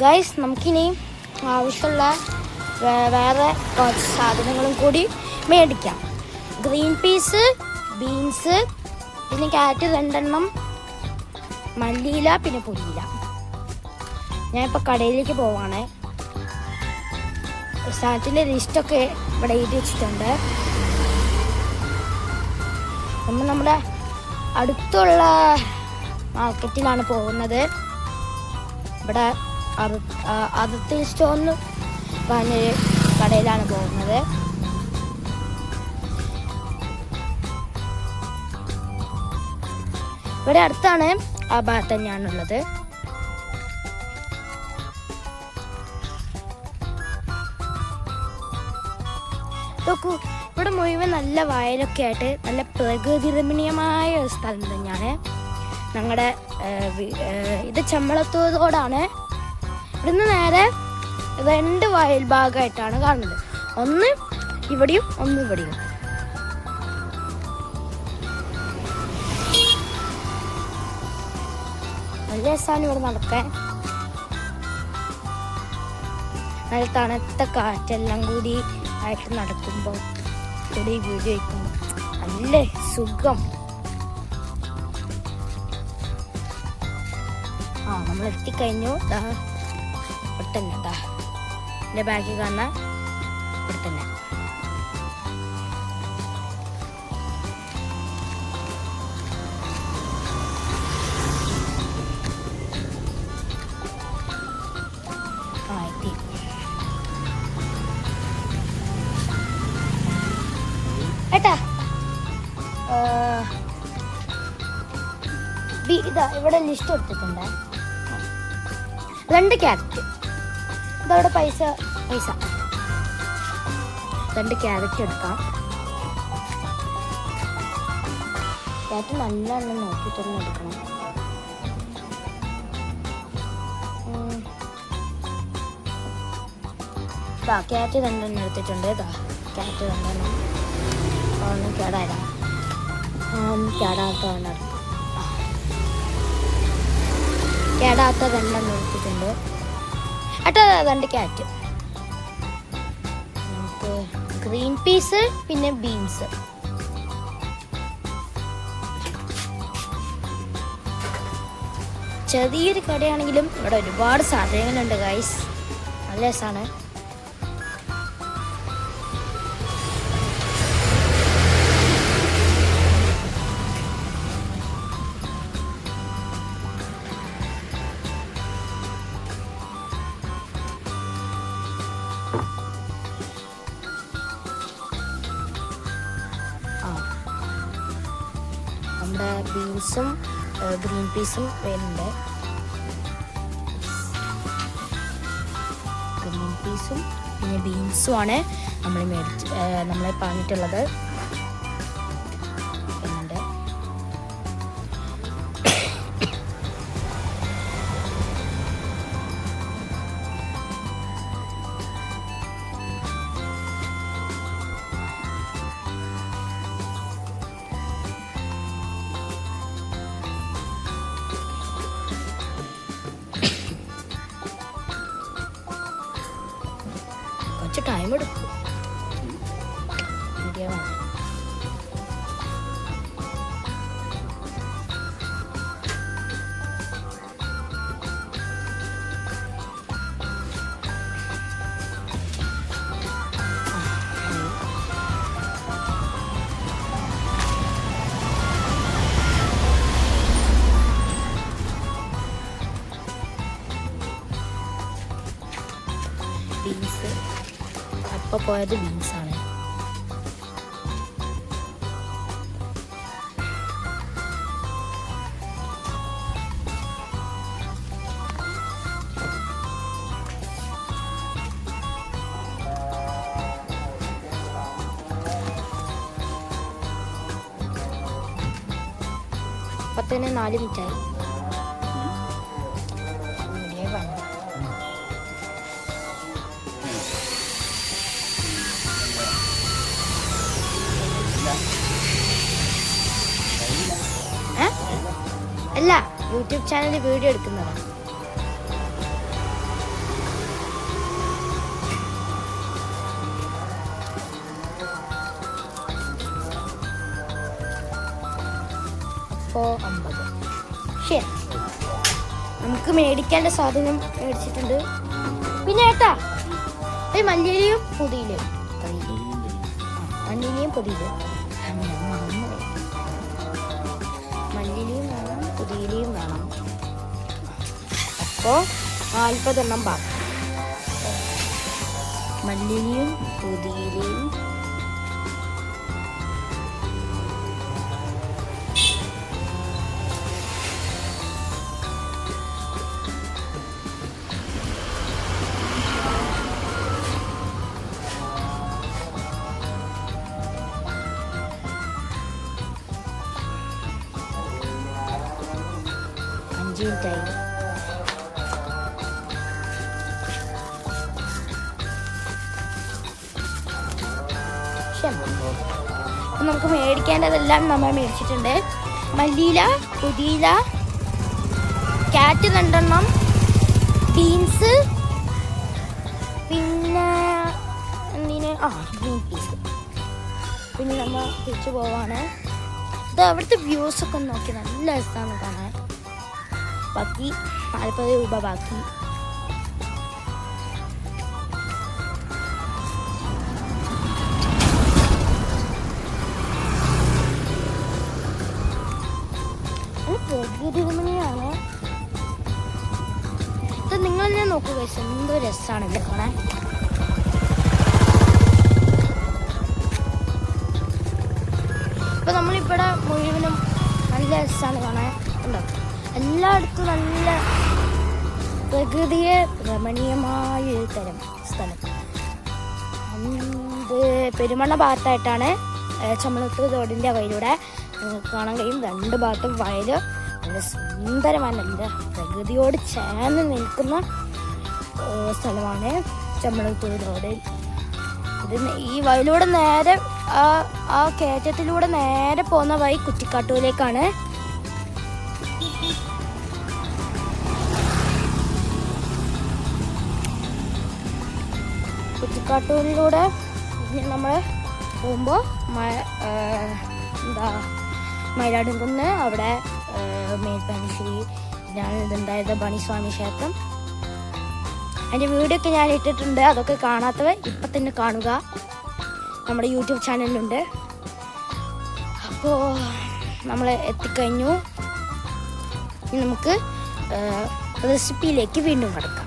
Guys നമുക്കിനി ആവശ്യമുള്ള വേറെ കുറച്ച് സാധനങ്ങളും കൂടി മേടിക്കാം. ഗ്രീൻ പീസ് ബീൻസ് പിന്നെ ക്യാരറ്റ് രണ്ടെണ്ണം മല്ലിയില പിന്നെ പുല്ലിയില ഞാനിപ്പോൾ കടയിലേക്ക് പോവാണ്. സാധനത്തിന്റെ ലിസ്റ്റൊക്കെ ഇവിടെ എഴുതി വെച്ചിട്ടുണ്ട്. നമ്മൾ നമ്മുടെ അടുത്തുള്ള മാർക്കറ്റിലാണ് പോകുന്നത്. ഇവിടെ അതിർത്തി സ്റ്റോറിന് പറഞ്ഞൊരു കടയിലാണ് പോകുന്നത്. ഇവിടെ അടുത്താണ് ആ ഭാഗത്ത് തന്നെയാണുള്ളത്. നോക്കൂ ഇവിടെ മുഴുവൻ നല്ല വയലൊക്കെ ആയിട്ട് നല്ല പ്രകൃതി രമണീയമായ ഒരു സ്ഥലം തന്നെയാണ് ഞങ്ങളുടെ ഇത് ചമ്മളത്തോടാണ് ഇവിടുന്ന് നേരെ രണ്ട് വയൽ ഭാഗമായിട്ടാണ് കാണുന്നത്. ഒന്ന് ഇവിടെയും ഒന്ന് ഇവിടെയും. നല്ല രസമാണ് ഇവിടെ നടക്കാൻ. നല്ല തണുത്ത കാറ്റെല്ലാം കൂടി ആയിട്ട് നടക്കുമ്പോൾ കൂടി വീഡിയോ വയ്ക്കുമ്പോൾ നല്ല സുഖം. ആ നമ്മൾ എത്തിക്കഴിഞ്ഞു ഇവിടെ തന്നെ ദാ എന്റെ ബാഗിൽ കാണുന്ന ഇവിടെ തന്നെ ഇതാ ഇവിടെ ലിസ്റ്റ് കൊടുത്തിട്ടുണ്ട്. രണ്ട് ക്യാരറ്റ്. ഇതവിടെ പൈസ പൈസ. രണ്ട് ക്യാരറ്റ് എടുക്കാം. ക്യാരറ്റ് നല്ലോണം നോക്കിയിട്ട് തന്നെ എടുക്കണം. ഇതാ ക്യാറ്റ് രണ്ടെണ്ണം എടുത്തിട്ടുണ്ട്. ഇതാ ക്യാറ്റ് രണ്ടെണ്ണം. ഒന്നും കേടായില്ല. കേടാത്ത കേടാത്ത രണ്ടെണ്ണം എടുത്തിട്ടുണ്ട്. ഏട്ടാ രണ്ട് ക്യാറ്റ് ഗ്രീൻ പീസ് പിന്നെ ബീൻസ്. ചെറിയൊരു കടയാണെങ്കിലും ഇവിടെ ഒരുപാട് സാധനങ്ങളുണ്ട് ഗൈസ് നല്ല രസമാണ് ബീൻസും ഗ്രീൻ പീസും വരുന്നുണ്ട്. ഗ്രീൻ പീസും പിന്നെ ബീൻസുമാണ് നമ്മൾ മേടിച്ച് നമ്മൾ പറഞ്ഞിട്ടുള്ളത്. കുറച്ച് ടൈം എടുക്കും. ബീൻസ് അപ്പോൾ പോയത് ബീൻസാണ് പത്തിന് നാല് മിനിറ്റായി അല്ല യൂട്യൂബ് ചാനലിൽ വീഡിയോ എടുക്കുന്നതാണ് നമുക്ക് മേടിക്കേണ്ട സാധനം മേടിച്ചിട്ടുണ്ട്. പിന്നെ ഏട്ടാ ഒരു മല്ലിയിലെയും പുതിയിലെയും. മല്ലിയിലെയും പുതിയിലെയും. പുതിയിലയും വേണം. അപ്പോൾ നാൽപ്പതെണ്ണം ബാക്കി. മല്ലിയിലയും പുതിയിലയും അപ്പൊ നമുക്ക് മേടിക്കേണ്ടതെല്ലാം നമ്മൾ മേടിച്ചിട്ടുണ്ട്. മല്ലിയില പുതിയില കാറ്റ് രണ്ടെണ്ണം ബീൻസ് പിന്നെ എന്തിന്? ആ ഗ്രീൻ പീസ് പിന്നെ നമ്മൾ തിരിച്ചു പോവാണ്. ഇത് അവിടുത്തെ വ്യൂസ് ഒക്കെ നോക്കി നല്ല രസമാണ് കാണാൻ. ബാക്കി നാൽപ്പത് രൂപ ബാക്കി പ്രകൃതിരമണിയാണ് ഇത് നിങ്ങൾ തന്നെ നോക്കുക. എന്തോ രസമാണ് ഇത് കാണാൻ. ഇപ്പൊ നമ്മളിവിടെ മുഴുവനും നല്ല രസമാണ് കാണാൻ. ഉണ്ടോ എല്ലായിടത്തും നല്ല പ്രകൃതിയെ രമണീയമായ ഒരു തരം സ്ഥലം. ഇത് പെരുമണ്ണ ഭാഗത്തായിട്ടാണ് ചമ്മളത്തൂർ തോടിന്റെ വയലൂടെ കാണാൻ കഴിയും. രണ്ട് ഭാഗത്തും വയൽ നല്ല സുന്ദരമായ നല്ല പ്രകൃതിയോട് ചേർന്ന് നിൽക്കുന്ന സ്ഥലമാണ് ചമ്മളത്തൂർ തോട് ഇത് ഈ വയലൂടെ നേരെ ആ ആ കയറ്റത്തിലൂടെ നേരെ പോകുന്ന വഴി കുറ്റിക്കാട്ടൂരിലേക്കാണ് കുറ്റിക്കാട്ടൂരിലൂടെ നമ്മൾ പോകുമ്പോൾ മഴ എന്താ മയിലാടുംകുന്ന് അവിടെ മേൽപ്പാനിശ്ശേരി ഞാൻ ഇതുണ്ടായത് ബണിസ്വാമി ക്ഷേത്രം. അതിന്റെ വീഡിയോ ഒക്കെ ഞാൻ ഇട്ടിട്ടുണ്ട് അതൊക്കെ കാണാത്തവർ ഇപ്പം തന്നെ കാണുക. നമ്മുടെ യൂട്യൂബ് ചാനലിലുണ്ട്. അപ്പോൾ നമ്മൾ എത്തിക്കഴിഞ്ഞു. നമുക്ക് റെസിപ്പിയിലേക്ക് വീണ്ടും കിടക്കാം.